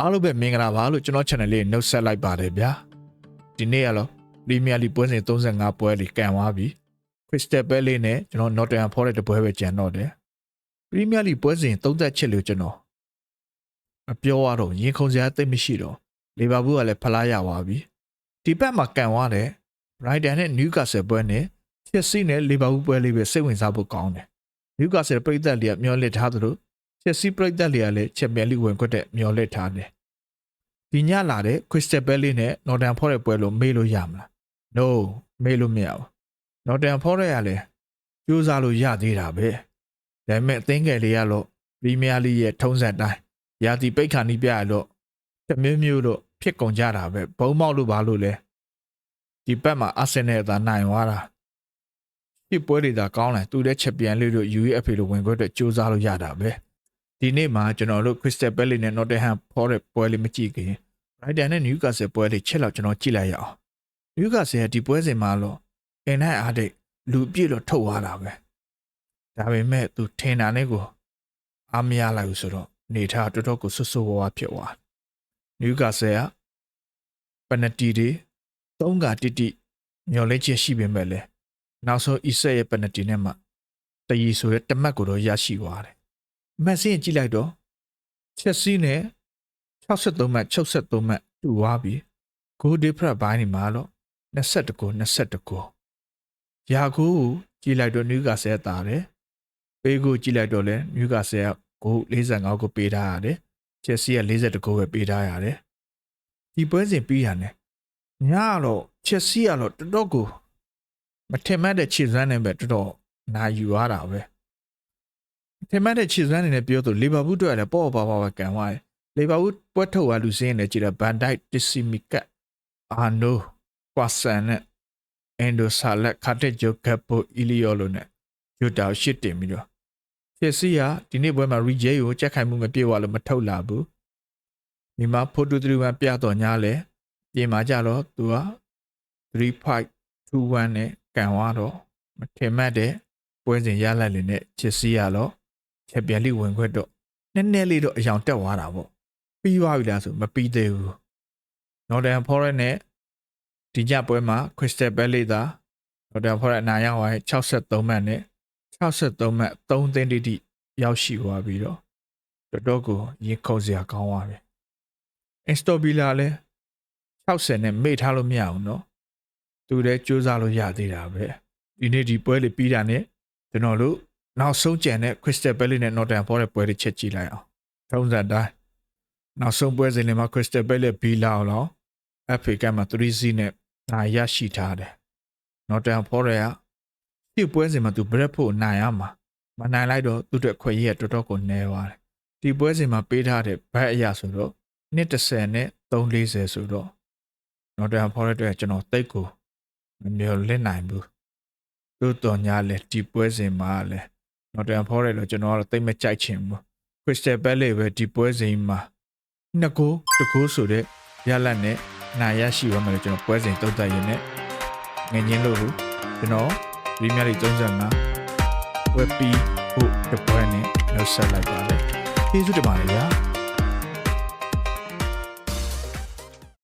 အားလုံးပဲမင်္ဂလာပါလို့ကျွန်တော် channel လေးနှုတ်ဆက်လိုက်ပါတယ်ဗျာဒီနေ့ရလို့ပရီးမီးယားလိပွဲစဉ်35ပွဲလေးကန်သွားပြီခရစ္စတယ်ပဲလေးနဲ့ကျွန်တော် Nottingham Forest တပွဲပဲကြံတော့တယ်ပရီးမီးယားလိပွဲစဉ်30ချက်လို့ကျွန်တော်မပြောရတော့ရင်ခုန်စရာသိပ်မရှိတော့လီဗာပူးကလည်းဖလားရသွားပြီဒီဘက်မှာကန်သွားတယ် Brighton နဲ့ Newcastle ပွဲနဲ့ Chelsea နဲ့လီဗာပူးပွဲလေးပဲစိတ်ဝင်စားဖို့ကောင်းတယ် Newcastle ပြည်သက်လေးကမျောလစ်ထားသလို Chelsea ပြည်သက်လေးကလည်း Champions League ဝင်ခွက်တဲ့မျောလစ်ထားတယ်ဒီညလာတဲ့ Crystal Palace နဲ့ Nottingham Forest ပွဲလို့မေးလို့ရမလား No မေးလို့မရဘူး Nottingham Forest ကလည်းကြိုးစားလို့ရသေးတာပဲဒါပေမဲ့အသင်းငယ်လေးကတော့ Premier League ရဲ့ထုံးစံတိုင်းရာသီပိတ်ခါနီးပြရလို့တမျိုးမျိုးတော့ဖြစ်ကုန်ကြတာပဲဘုံမောက်လို့ပါလို့လဲဒီဘက်မှာ Arsenal ကနိုင်သွားတာပြစ်ပွဲတွေသာကောင်းလာသူတဲ့ချက်ပြန်လေးတို့ UEFA လို့ဝင်ခွင့်အတွက်စူးစမ်းလို့ရတာပဲ ဒီနေ့မှာကျွန်တော်တို့ Crystal Palace နဲ့ Nottingham Forest ပွဲလေးမကြည့်ခင် Brighton နဲ့ Newcastle ပွဲလေးချက်လောက်ကျွန်တော်ကြည့်လိုက်ရအောင် Newcastle ရဲ့ဒီပွဲစဉ်မှာတော့အင်နိုင်အားတဲ့လူပြည့်လို့ထုတ်သွားတာပဲဒါပေမဲ့သူထင်တာနဲ့ကိုအားမရလိုက်ဘူးဆိုတော့နေထားတော်တော်ကိုဆွဆွဝါးဝါဖြစ်သွား Newcastle ကပနတီတွေသုံးကတိတိမျော်လင့်ချက်ရှိပေမဲ့လည်းနောက်ဆုံး Isak ရဲ့ penalty နဲ့မှတရီဆိုတဲ့တမတ်ကိုတော့ရရှိသွားတယ်။ မက်ဆီရင်ကြည့်လိုက်တော့ Chelsea နဲ့63မှတ်63မှတ်တူသွားပြီ။ goal difference ဘိုင်းနေမှာတော့21ကို21ကိုရာကိုကြည့်လိုက်တော့ Newcastle တာတယ်။ပေးကိုကြည့်လိုက်တော့လဲ Newcastle က goal 45ကိုပေးထားရတယ်။ Chelsea က42ကိုပဲပေးထားရတယ်။ဒီပွဲစဉ်ပြီးရတယ်။ညတော့ Chelsea ကတော့တော်တော်ကိုမထင်မှတ်တဲ့ခြေစွမ်းနဲ့ပဲတော်တော်နာယူရတာပဲမ ထင်မှတ်တဲ့ခြေစွမ်းနေနဲ့ပြောသူလီဗာပူးတွေ့ရတယ်ပေါ့ပေါ့ပါပါကန်သွားတယ်လီဗာပူးပွဲထုတ်သွားလူစင်းနေကြည့်တယ်ဘန်ဒိုက်တစ်စီမီကတ်အာနိုကွာဆန်နဲ့အန်ဒိုဆာလက်ခါတက်ဂျိုကပ်ပိုအီလီယိုလိုနဲ့ယူတာရှစ်တင်ပြီးတော့ချက်စီကဒီနေ့ပွဲမှာရီဂျေကိုကြက်ခိုင်မှုမပြေဝလို့မထုတ်လာဘူးဒီမှာဖိုတို3 1ပြတော့ညာလဲပြင်มาကြတော့သူက35 2-1နဲ့ကန်သွားတော့မထင်မှတ်တဲ့ပွဲစဉ်ရလိုက်လေနဲ့ချစ်စီရတော့ ချက်ပြန်လိဝင်ခွက်တော့နည်းနည်းလေးတော့အယောင်တက်သွားတာပေါ့ပြီးသွားပြီလားဆိုမပြီးသေးဘူး Northern Forest နဲ့ဒီကြပွဲမှာ Crystal Palace သာ Northern Forest အနိုင်ရသွား63မှတ်နဲ့63မှတ်3သိန်းတိတိရောက်ရှိသွားပြီးတော့တော်တော်ကိုရင်ခုန်စရာကောင်းသွားပြီ Aston Villa လည်း60နဲ့မေ့ထားလို့မရဘူးเนาะ သူလည်းစူးစမ်းလို့ရသေးတာပဲဒီနေ့ဒီပွဲလေးပြီးတာနဲ့ကျွန်တော်တို့ နောက်ဆုံးကြံတဲ့ Crystal Palace နဲ့ Nottingham Forest ပွဲလေးချက်ကြည့်လိုက်အောင်ထုံးစံတိုင်းနောက်ဆုံးပွဲစဉ်လေးမှာ Crystal Palace ဘီလာအောင် FA Cup မှာ3-0နဲ့နိုင်ရရှိထားတယ် Nottingham Forest ကဒီပွဲစဉ်မှာသူ Bradford နိုင်ရမှာမနိုင်လိုက်တော့သူ့အတွက်ခွင့်ရတော်တော်ကိုနဲသွားတယ်ဒီပွဲစဉ်မှာပေးထားတဲ့ဘတ်အရာဆိုတော့130နဲ့340ဆိုတော့ Nottingham Forest အတွက်ကျွန်တော်တိတ်ကိုမမျော်လင့်နိုင်ဘူးသို့တော်ညာလဲဒီပွဲစဉ်မှာလဲ တော့တန်ဖော်ရဲလို့ကျွန်တော်ကတော့တိတ်မကြိုက်ချင်ဘူး Crystal Palace ပဲဒီပွဲစဉ်မှာနှစ်ကိုတကိုးဆိုတဲ့ရလတ်နဲ့နိုင်ရရှိရမယ်လို့ကျွန်တော်ပွဲစဉ်သုံးသပ်ရင်းနဲ့ငငင်းလို့ကျွန်တော် Premier League 35ပွဲပြီးဖို့တပွဲနဲ့နှုတ်ဆက်လိုက်ပါတယ်ကျေးဇူးတင်ပါတယ်ဗျာ